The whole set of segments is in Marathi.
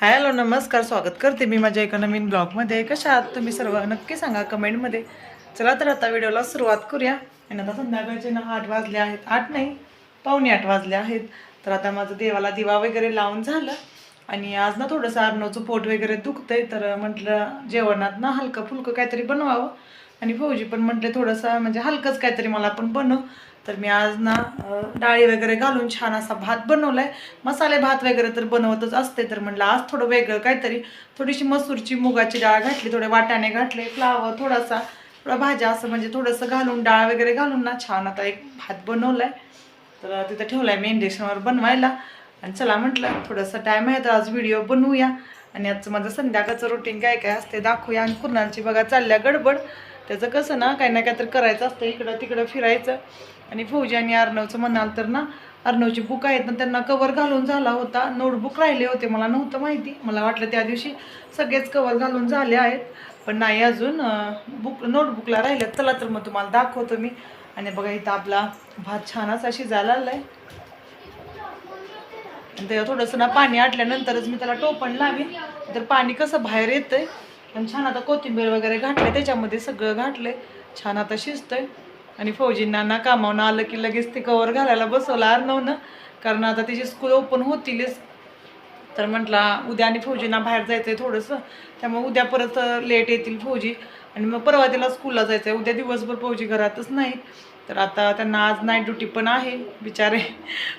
हॅलो नमस्कार स्वागत करते मी माझ्या एका नवीन ब्लॉगमध्ये. कशा आहात तुम्ही सर्व? नक्की सांगा कमेंटमध्ये. चला तर आता व्हिडिओला सुरुवात करूया. आणि आता संध्याकाळचे ना आठ वाजले आहेत. आठ नाही पावणे आठ वाजले आहेत. तर आता माझं देवाला दिवा वगैरे लावून झालं. आणि आज ना थोडंसं अर्णवचं पोट वगैरे दुखतंय. तर म्हटलं जेवणात ना हलकं फुलकं काहीतरी बनवावं. आणि फौजी पण म्हटले थोडंसं म्हणजे हलकंच काहीतरी मला पण बनव. तर मी आज ना डाळी वगैरे घालून छान असा भात बनवलाय. मसाले भात वगैरे तर बनवतच असते तर म्हटलं आज थोडं वेगळं काहीतरी. थोडीशी मसूरची मुगाची डाळ घातली थोडे वाटाणे घातले फ्लावर थोडासा थोडा भाज्या असं म्हणजे थोडंसं घालून डाळ वगैरे घालून ना छान आता एक भात बनवलाय. तर तिथं ठेवलाय मी इंडक्शनवर बनवायला. आणि चला म्हटलं थोडंसं टाईम आहे तर आज व्हिडिओ बनवूया. आणि आजचं माझं संध्याकाळचं रुटीन काय काय असते दाखवूया. आणि कुर्नालची बघा चालल्या गडबड. त्याचं कसं ना काही ना काहीतरी करायचं असतं इकडं तिकडं फिरायचं. आणि फौजी आणि अर्णवचं म्हणाल तर ना अर्णवची बुक आहेत ना त्यांना कवर घालून झाला होता. नोटबुक राहिले होते मला नव्हतं माहिती. मला वाटलं त्या दिवशी सगळेच कवर घालून झाले आहेत. पण नाही अजून बुक नोटबुकला राहिले चला तर मग तुम्हाला दाखवतो मी. आणि बघा इथं आपला भात छान असा शिजायला आला आणि त्याला थोडंसं ना पाणी आटल्यानंतरच मी त्याला टोपण लावीन. तर पाणी कसं बाहेर येतं आणि छान आता कोथिंबीर वगैरे घातलं त्याच्यामध्ये सगळं घातलंय. छान आता शिजतंय. आणि फौजींना ना कामावून आलं की लगेच ते कवर घालायला बसवलं अर्णवनं. कारण आता तिची स्कूल ओपन होतीलच. तर म्हटलं उद्या आणि फौजींना बाहेर जायचं आहे थोडंसं. त्यामुळे उद्या परत लेट येतील फौजी. आणि मग परवा तिला स्कूलला जायचं आहे उद्या दिवसभर फौजी घरातच नाही. तर आता त्यांना आज नाईट ड्युटी पण आहे बिचारे.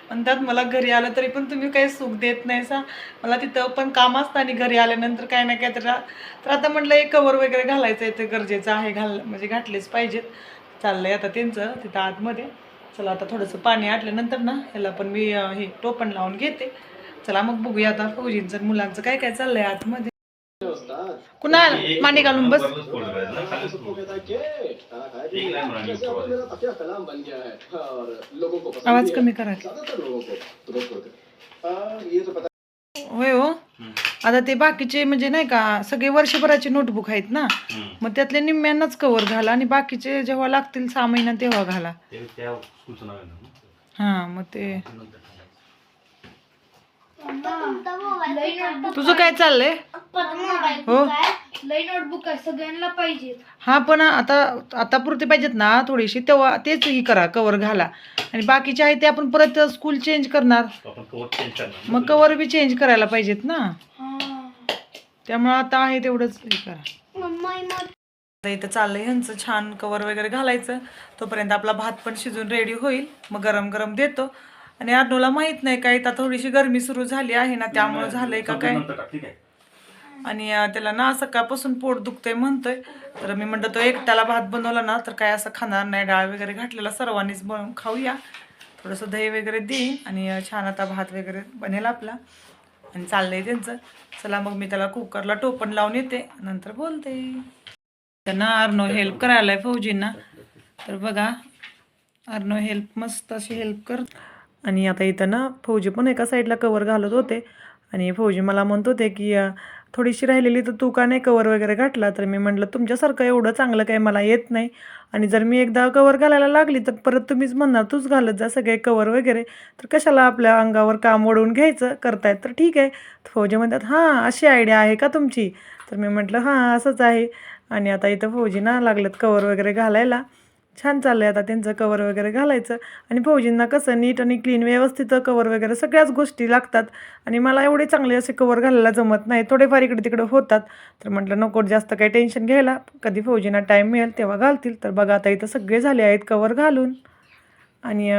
म्हणतात मला घरी आलं तरी पण तुम्ही काही सुख देत नाही सा. मला तिथं पण काम असतं आणि घरी आल्यानंतर काय ना काय तर तर आता म्हटलं एक कवर वगैरे घालायचं आहे ते गरजेचं आहे घाल म्हणजे घातलेच पाहिजेत. चाललं आहे आता त्यांचं तिथं आतमध्ये. चला आता थोडंसं पाणी आटल्यानंतर ना ह्याला पण मी हे टोपण लावून घेते. चला मग बघूया आता फौजींचं मुलांचं काय काय चाललं आहे आतमध्ये. कुणाल मांडी घालून बस. आवाज कमी करा. होय हो. आता ते बाकीचे म्हणजे नाही का सगळे वर्षभराचे नोटबुक आहेत ना. मग त्यातले निम्म्यांनाच कवर घाला आणि बाकीचे जेव्हा लागतील सहा महिना तेव्हा घाला. हा मग ते तुझं काय चाललंय? हो? लई नोटबुक आहे सगळ्यांना पाहिजे. हा पण आता आता पुरते पाहिजेत ना थोडीशी तेव्हा तेच ही करा कवर घाला. आणि बाकीचे आहे ते आपण परत स्कूल चेंज करणार. मग कवर बी चेंज करायला पाहिजेत ना. त्यामुळे आता आहे तेवढंच हे करा. आता इथं चाललंय ह्यांचं छान कवर वगैरे घालायचं. तोपर्यंत आपला भात पण शिजून रेडी होईल. मग गरम गरम देतो. आणि अर्नवला माहीत नाही काय आता थोडीशी गरमी सुरू झाली आहे ना त्यामुळे झालंय का काय? आणि त्याला ना सकाळपासून पोट दुखतंय म्हणतोय. तर मी म्हणतो तो एकट्याला भात बनवला ना तर काय असं खाणार नाही डाळ वगैरे घातलेला सर्वांनीच बनवून खाऊया. थोडंसं दही वगैरे देईन आणि छान आता भात वगैरे बनेल आपला. आणि चाललंय त्यांचं. चला मग मी त्याला कुकरला टोपण लावून येते. नंतर बोलते. त्यांना अर्नो हेल्प करायला आहे फौजींना. तर बघा अर्नो हेल्प मस्त अशी हेल्प कर आणि आता इथं ना फौजी पण एका साईडला कवर घालत होते. आणि फौजी मला म्हणत होते की थोडीशी राहिलेली तर तू का नाही कवर वगैरे घातला? तर मी म्हटलं तुमच्यासारखं एवढं चांगलं काही मला येत नाही. आणि जर मी एकदा कवर घालायला लागली तर परत तुम्हीच म्हणणार तूच घालत जा सगळे कवर वगैरे. तर कशाला आपल्या अंगावर काम ओढवून घ्यायचं करतायत? तर ठीक आहे. फौजी म्हणतात हां अशी आयडिया आहे का तुमची? तर मी म्हटलं हां असंच आहे. आणि आता इथं फौजी ना लागलेत कवर वगैरे घालायला. छान चाललंय आता त्यांचं कवर वगैरे घालायचं. आणि फौजींना कसं नीट आणि क्लीन व्यवस्थित कवर वगैरे सगळ्याच गोष्टी लागतात. आणि मला एवढे चांगले असे कवर घालायला जमत नाही. थोडेफार इकडे तिकडे होतात. तर म्हटलं नको जास्त काही टेन्शन घ्यायला. कधी फौजींना टाईम मिळेल तेव्हा घालतील. तर बघा आता इथं सगळे झाले आहेत कवर घालून. आणि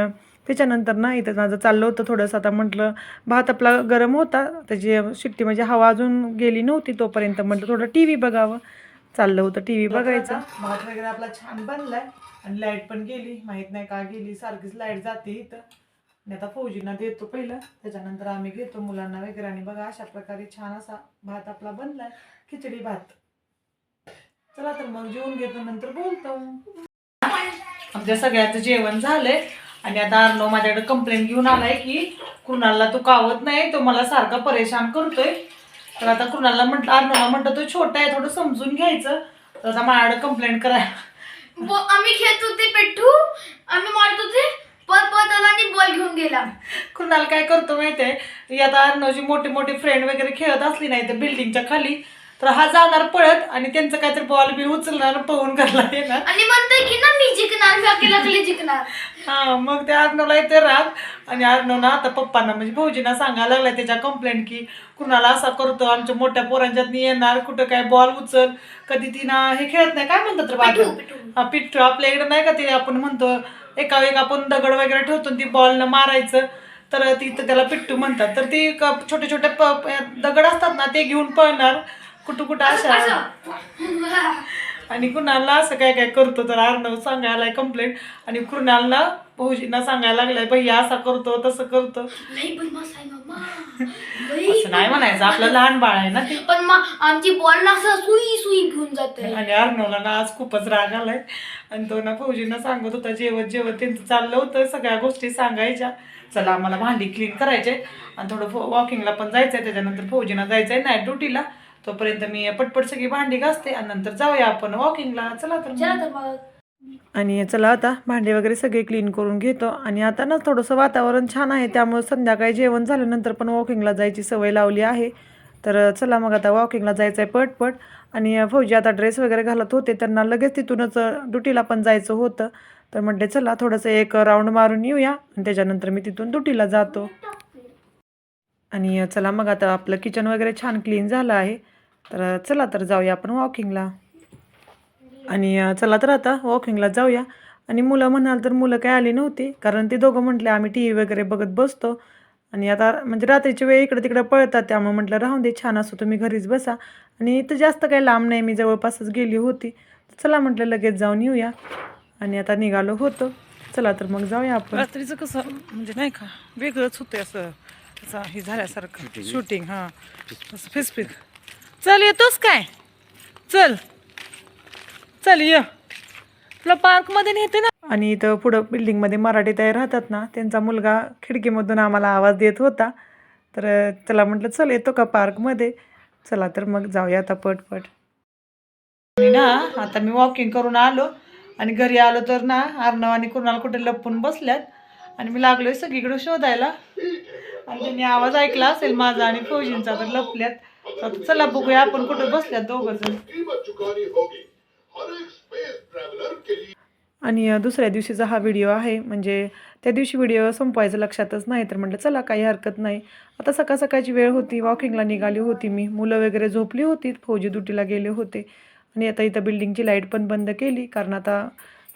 त्याच्यानंतर ना इथं माझं चाललं होतं थोडंसं. आता म्हटलं भात आपला गरम होता. त्याची शिट्टी म्हणजे हवा अजून गेली नव्हती तोपर्यंत. म्हटलं थोडं टी व्ही बघावं. चाललं होतं टी व्ही बघायचं. भात वगैरे आपला छान बनलाय. आणि लाइट पण गेली माहीत नाही का गेली सारखीच लाइट जाते इथं. आणि आता फौजींना देतो पहिलं त्याच्यानंतर आम्ही घेतो मुलांना वगैरे. आणि बघा अशा प्रकारे छान असा भात आपला बनलाय खिचडी भात. चला तर मग जेवून घेतो नंतर बोलतो. आमच्या सगळ्याचं जेवण झालंय. आणि आता अर्णव माझ्याकडे कंप्लेंट घेऊन आलाय की कुणाला तो कावत नाही तो मला सारखा परेशान करतोय. तर आता कुणाला म्हटलं अर्णवला म्हटलं तो छोटा आहे थोडं समजून घ्यायचं. तर आता माझ्याकडे कंप्लेंट करायला बो आम्ही खेळत होते पेट्टू आम्ही मारत होते पर पळत आला आणि बॉल घेऊन गेला. कुणाला काय करतो माहितीये? आता अर्णवची मोठी मोठी फ्रेंड वगैरे खेळत असली नाही तर बिल्डिंगच्या खाली तर हा जाणार पळत आणि त्यांचं काहीतरी बॉल बी उचलणार पळून करला येणार. आणि म्हणतोय की ना मी जिंकणार मी अकेला अकेले जिंकणार. हा मग त्या अर्णवला येते राग. आणि अर्णव ना आता पप्पांना म्हणजे भाऊजींना सांगायला लागलाय त्याच्या कंप्लेंट की कुणाला असा करतो आमच्या मोठ्या पोरांच्यात येणार कुठं काय बॉल उचल. कधी ती ना हे खेळत नाही काय म्हणतात रे पिठू, पिठू. हा पिठ्ठू आपल्या इकडे नाही का ते आपण म्हणतो एका वेग आपण दगड वगैरे ठेवतो आणि ती बॉलनं मारायचं. तर ती तर त्याला पिट्टू म्हणतात. तर ती क- छोटे छोटे प- प- दगड असतात ना ते घेऊन पळणार. कुठं कुठं अशा आणि कुणाला असं काय काय करतो तर अर्णव सांगायला कंप्लेंट आणि कुणालला भाऊजींना सांगायला लागलाय भैया असा करतो तसं करतो. असं नाही म्हणायचं आपलं लहान बाळ आहे ना ते. पण मग आमची बॉल असं सुई सुई घेऊन जाते. आणि अर्णवला ना आज खूपच राग आलाय. आणि तो ना फौजींना सांगत होता जेवत जेवत त्यांचं चाललं होतं सगळ्या गोष्टी सांगायच्या. चला आम्हाला भांडी क्लीन करायचे. आणि थोडं वॉकिंगला पण जायचंय त्याच्यानंतर फौजीना जायचंय नाईट ड्युटीला तोपर्यंत मी पटपट सगळी भांडी घासते आणि नंतर जाऊया आपण वॉकिंगला चला तर चला तर मग. आणि चला आता भांडे वगैरे सगळे क्लीन करून घेतो. आणि आता ना थोडंसं वातावरण छान आहे त्यामुळे संध्याकाळी जेवण झाल्यानंतर पण वॉकिंगला जायची सवय लावली आहे. तर चला मग आता वॉकिंगला जायचं आहे पटपट. आणि फौजी आता ड्रेस वगैरे घालत होते त्यांना लगेच तिथूनच ड्युटीला पण जायचं होतं. तर म्हटले चला थोडंसं एक राऊंड मारून येऊया. आणि त्याच्यानंतर मी तिथून ड्युटीला जातो. आणि चला मग आता आपलं किचन वगैरे छान क्लीन झालं आहे. तर चला तर जाऊया आपण वॉकिंगला आणि चला तर आता वॉकिंगला जाऊया. आणि मुलं म्हणाल तर मुलं काय आली नव्हती कारण ते दोघं म्हटले आम्ही टी व्ही वगैरे बघत बसतो. आणि आता म्हणजे रात्रीची वेळ इकडे तिकडे पळतात त्यामुळे म्हटलं राहून दे छान असो तुम्ही घरीच बसा. आणि इथं जास्त काही लांब नाही मी जवळपासच गेली होती. चला म्हटलं लगेच जाऊन येऊया. आणि आता निघालो होतो. चला तर मग जाऊया आपण. रात्रीचं कसं म्हणजे नाही का वेगळंच होतं असं. हे झाल्यासारखं शूटिंग हां. असं फिसफिस चल येतोस काय? चल. चल ये. तुला पार्कमध्ये नेते ना. आणि इथं पुढं बिल्डिंगमध्ये मराठी ताई राहतात ना त्यांचा मुलगा खिडकीमधून आम्हाला आवाज देत होता. तर त्याला म्हटलं चल येतो का पार्कमध्ये? चला तर मग जाऊया आता पटपट. आणि ना आता मी वॉकिंग करून आलो. आणि घरी आलो तर ना अर्णव आणि कुणाल कुठे लपून बसल्यात. आणि मी लागलोय सगळीकडे शोधायला. आणि त्यांनी आवाज ऐकला असेल माझा आणि फौजींचा तर लपल्यात. आता चला बघूया आपण कुठं बसल्यात दोघं जण आणि दुसऱ्या दिवशीचा हा व्हिडिओ आहे. म्हणजे त्या दिवशी व्हिडिओ संपवायचं लक्षातच नाही तर म्हटलं चला काही हरकत नाही. आता सकाळ सकाळची वेळ होती वॉकिंगला निघाली होती मी. मुलं वगैरे झोपली होती फौजी ड्युटीला गेले होते. आणि आता इथं बिल्डिंगची लाइट पण बंद केली कारण आता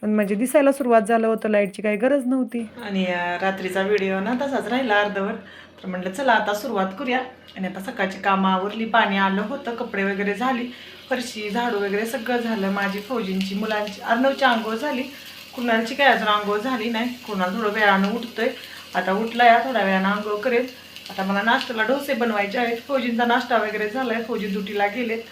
पण म्हणजे दिसायला सुरुवात झालं होतं लाईटची काही गरज नव्हती. आणि रात्रीचा व्हिडिओ ना तसाच राहिला अर्धवर तर म्हटलं चला आता सुरुवात करूया. आणि आता सकाळची कामं आवरली पाणी आलं होतं कपडे वगैरे झाली फरशी झाडू वगैरे सगळं झालं. माझी फौजींची मुलांची अर्णवची आंघोळ झाली. कुणालची काय अजून आंघोळ झाली नाही. कुणाल थोडं वेळानं उठतोय. आता उठला या थोड्या वेळानं आंघोळ करेल. आता मला नाश्त्याला डोसे बनवायचे आहेत. फौजींचा नाश्ता वगैरे झालाय. फौजी ड्युटीला गेलेत.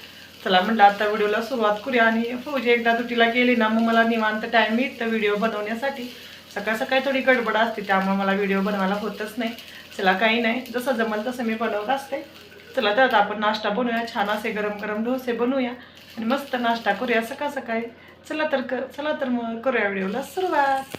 चला म्हटलं आता व्हिडिओला सुरुवात करूया आणि फौजी एकदा तुटीला गेली ना मग मला निवांत टाईम मिळतं व्हिडिओ बनवण्यासाठी. सकाळ सकाळी थोडी गडबड असते त्यामुळे मला व्हिडिओ बनवायला होतच नाही. चला काही नाही. जसं जमल तसं मी बनवत असते. चला तर आता आपण नाश्ता बनवूया. छान असे गरम गरम डोसे बनवूया. आणि मस्त नाश्ता करूया सकाळ सकाळी. चला तर क चला तर मग करूया व्हिडिओला सुरुवात.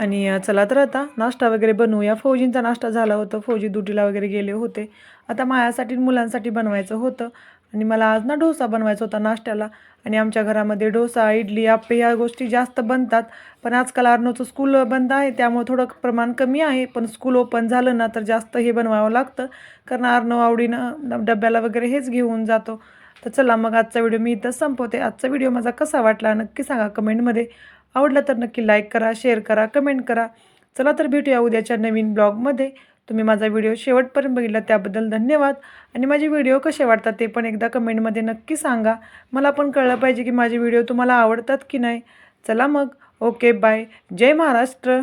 आणि चला तर आता नाश्ता वगैरे बनवूया. फौजींचा नाश्ता झाला होता. फौजी दुटीला वगैरे गेले होते. आता माझ्यासाठी मुलांसाठी बनवायचं होतं. आणि मला आज ना डोसा बनवायचा होता नाश्त्याला आणि आमच्या घरामध्ये डोसा इडली आप्पे ह्या गोष्टी जास्त बनतात. पण आजकाल अर्नोचं स्कूल बंद आहे त्यामुळे थोडं प्रमाण कमी आहे. पण स्कूल ओपन झालं ना तर जास्त हे बनवावं लागतं. कारण अर्णव आवडीनं डब्याला वगैरे हेच घेऊन जातो. तर चला मग आजचा व्हिडिओ मी इथं संपवते. आजचा व्हिडिओ माझा कसा वाटला नक्की सांगा कमेंटमध्ये. आवडला तर नक्की लाईक करा शेअर करा कमेंट करा. चला तर भेटूया उद्याच्या नवीन ब्लॉगमध्ये. तुम्ही माझा व्हिडिओ शेवटपर्यंत बघितला त्याबद्दल धन्यवाद. आणि माझे व्हिडिओ कसे वाटतात ते पण एकदा कमेंटमध्ये नक्की सांगा. मला पण कळलं पाहिजे की माझे व्हिडिओ तुम्हाला आवडतात की नाही. चला मग. Okay bye. जय महाराष्ट्र.